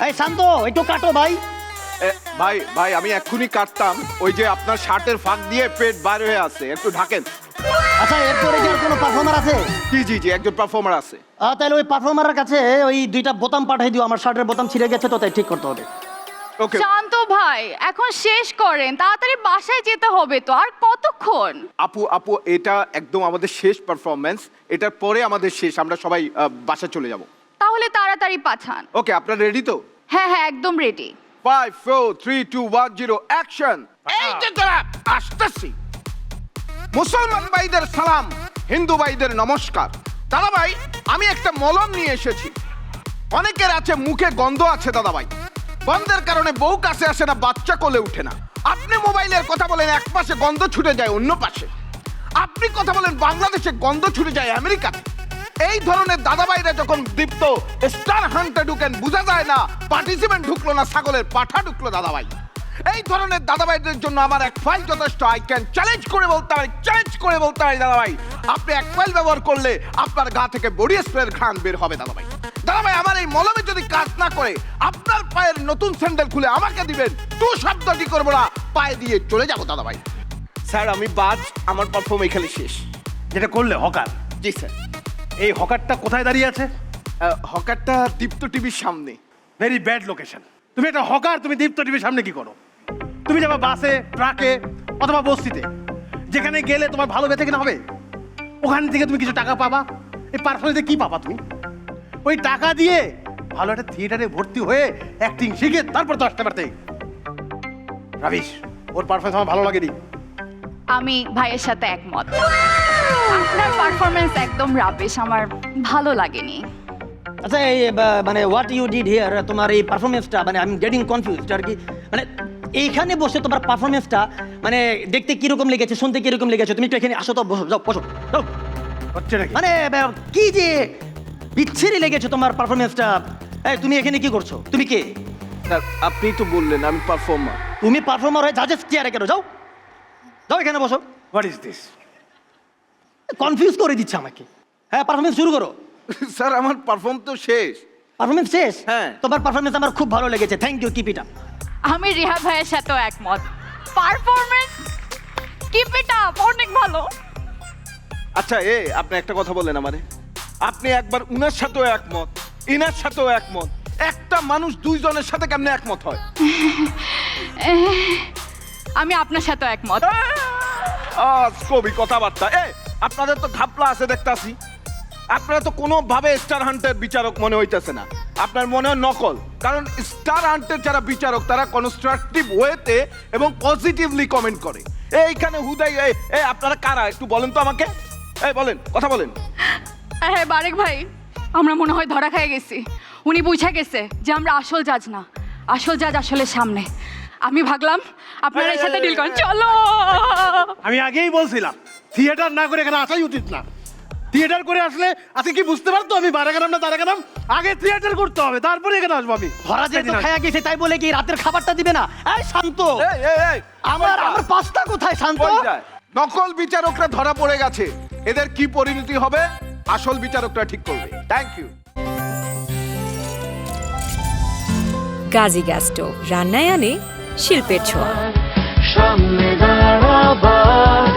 এই শান্ত একটু কাটো ভাই। এ, ভাই ভাই আমি এক্ষুনি কাটতাম। ওই যে আপনার শার্টের ফাঁক দিয়ে পেট বার হয়ে আছে একটু ঢাকেন। আচ্ছা এরপরে কি আর কোনো পারফর্মার আছে? জি জি জি একজন পারফর্মার আছে। আহ, তাহলে ওই পারফর্মারের কাছে ওই দুইটা বোতাম পাঠিয়ে দিও আমার শার্টের বোতাম ছিঁড়ে গেছে তো তাই ঠিক করতে হবে। ওকে। শান্ত ভাই এখন শেষ করেন তাড়াতাড়ি বাসায় যেতে হবে তো আর কতক্ষণ? আপু আপু এটা একদম আমাদের শেষ পারফরমেন্স এটার পরে আমাদের শেষ আমরা সবাই আহ, বাসা চলে যাব। তাড়াতাড়ি পাঠান। ওকে আপনার রেডি তো? হ্যাঁ হ্যাঁ একদম ready five four three two one zero action এই যে তোরা আসতেছি। মুসলমান ভাইদের সালাম হিন্দু ভাইদের নমস্কার। দাদা ভাই আমি একটা মলম নিয়ে এসেছি। অনেকের আছে মুখে গন্ধ আছে দাদা ভাই গন্ধের কারণে বউ কাছে আসে না বাচ্চা কোলে উঠে না। আপনি মোবাইলের কথা বলেন এক পাশে গন্ধ ছুটে যায় অন্য পাশে। আপনি কথা বলেন বাংলাদেশে গন্ধ ছুটে যায় আমেরিকাতে। এই ধরনের দাদাভাইরা যখন দীপ্ত স্টার হান্টে ঢুকেন বোঝা যায় না পার্টিসিপেন্ট ঢুকলো না ছাগলের পাঠা ঢুকলো দাদাভাই। এই ধরনের দাদাভাইদের জন্য আমার এক ফাইল যথেষ্ট। আই ক্যান চ্যালেঞ্জ করে বলতে পারি চ্যালেঞ্জ করে বলতে পারি দাদাভাই। আপনি এক ফাইল ব্যবহার করলে আপনার গা থেকে বডি স্প্রের ঘ্রাণ বের হবে দাদাভাই। দাদাভাই আমার এই মলমে যদি কাজ না করে আপনার পায়ের নতুন স্যান্ডেল খুলে আমাকে দিবেন টু শব্দটি করব না পায়ে দিয়ে চলে যাব দাদাভাই। স্যার আমি বাজ আমার পারফর্ম এখানে শেষ। যেটা করলে হকার। জি স্যার। এই হকারটা কোথায় দাঁড়িয়ে আছে? আহ, হকারটা দীপ্ত টিভির সামনে। ভেরি ব্যাড লোকেশন তুমি একটা হকার তুমি দীপ্ত টিভির সামনে কি করো? তুমি যাবা বাসে ট্রাকে অথবা বস্তিতে যেখানে গেলে তোমার ভালো বেঁচে কিনা হবে? ওখান থেকে তুমি কিছু টাকা পাবা? এই পারফরমেন্সে কি পাবা তুমি? ওই টাকা দিয়ে ভালো একটা থিয়েটারে ভর্তি হয়ে অ্যাক্টিং শিখে তারপর দশটা বাড়তে রাবিশ। ওর পারফরমেন্স আমার ভালো লাগেনি। আমি ভাইয়ের সাথে একমত। আপনার পারফরমেন্স একদম রাবেশ আমার ভালো লাগেনি। আচ্ছা এই বা- মানে হোয়াট ইউ ডিড হিয়ার তোমার এই পারফরমেন্সটা মানে আমি গেটিং কনফিউজড আর কি। মানে এইখানে বসে তোমার পারফরমেন্সটা মানে দেখতে কীরকম লেগেছে শুনতে কীরকম লেগেছে তুমি একটু এখানে আসো তো বসো যাও বসো যাও। হচ্ছে নাকি? মানে বা, কি যে বিচ্ছিরি লেগেছে তোমার পারফরমেন্সটা এই তুমি এখানে কি করছ? তুমি কে? স্যার আপনি তো বললেন আমি পারফর্মার তুমি পারফর্মার হয়ে জাজেস চেয়ারে কেন? যাও। যাও এখানে বসো। হোয়াট ইজ দিস কনফিউজ করে দিচ্ছে আমাকে। হ্যাঁ পারফরমেন্স শুরু করো। স্যার আমার পারফর্ম তো শেষ। পারফরমেন্স শেষ? হ্যাঁ। তোমার পারফরমেন্স আমার খুব ভালো লেগেছে। Thank you keep it up আমি রিহা ভাইয়ের সাথেও একমত। পারফরমেন্স কিপ ইট আপ অনেক ভালো। আচ্ছা এ আপনি একটা কথা বলেন আমারে। আপনি একবার উনার সাথেও একমত ইনার সাথেও একমত। একটা মানুষ দুইজনের সাথে কেমনে একমত হয়? আমি আপনার সাথেও একমত। আজ কবি কথাবার্তা এ আপনাদের তো ঘাপলা আছে দেখতাছি। আপনারা তো কোনোভাবে স্টার হান্টের বিচারক মনে হইতেছে না। আপনার মনে হয় নকল। কারণ স্টার হান্টের যারা বিচারক তারা কনস্ট্রাকটিভ ওয়েতে এবং পজিটিভলি কমেন্ট করে। এইখানে হুদাই এই এই আপনারা কারা? একটু বলেন তো আমাকে। এই বলেন কথা বলেন। হ্যাঁ বারেক ভাই আমরা মনে হয় ধরা খেয়ে গেছি। উনি বুঝে গেছে যে আমরা আসল জাজ না। আসল জাজ আসলে সামনে। আমি ভাবলাম আপনারা এর সাথে ডিল করেন। চলো! আমি আগেই বলছিলাম থিয়েটার না করে এখানে আসাই উচিত না। থিয়েটার করে আসলে আজকে কি বুঝতে পারতো আমি বারে গেলাম না তারা গেলাম? আগে থিয়েটার করতে হবে তারপরে এখানে আসব আমি। ধরা যেহেতু খায়া গেছে তাই বলে কি রাতের খাবারটা দিবে না? এই শান্ত। এই এই এই আমার আমার পাস্তা কোথায় শান্ত? নকল বিচারকরা ধরা পড়ে গেছে। এদের কি পরিণতি হবে? আসল বিচারকরা ঠিক করবে। Thank you Gazi gas stove রান্নায় আনে শিল্পের ছোঁয়া। সামনে দাঁড়াবার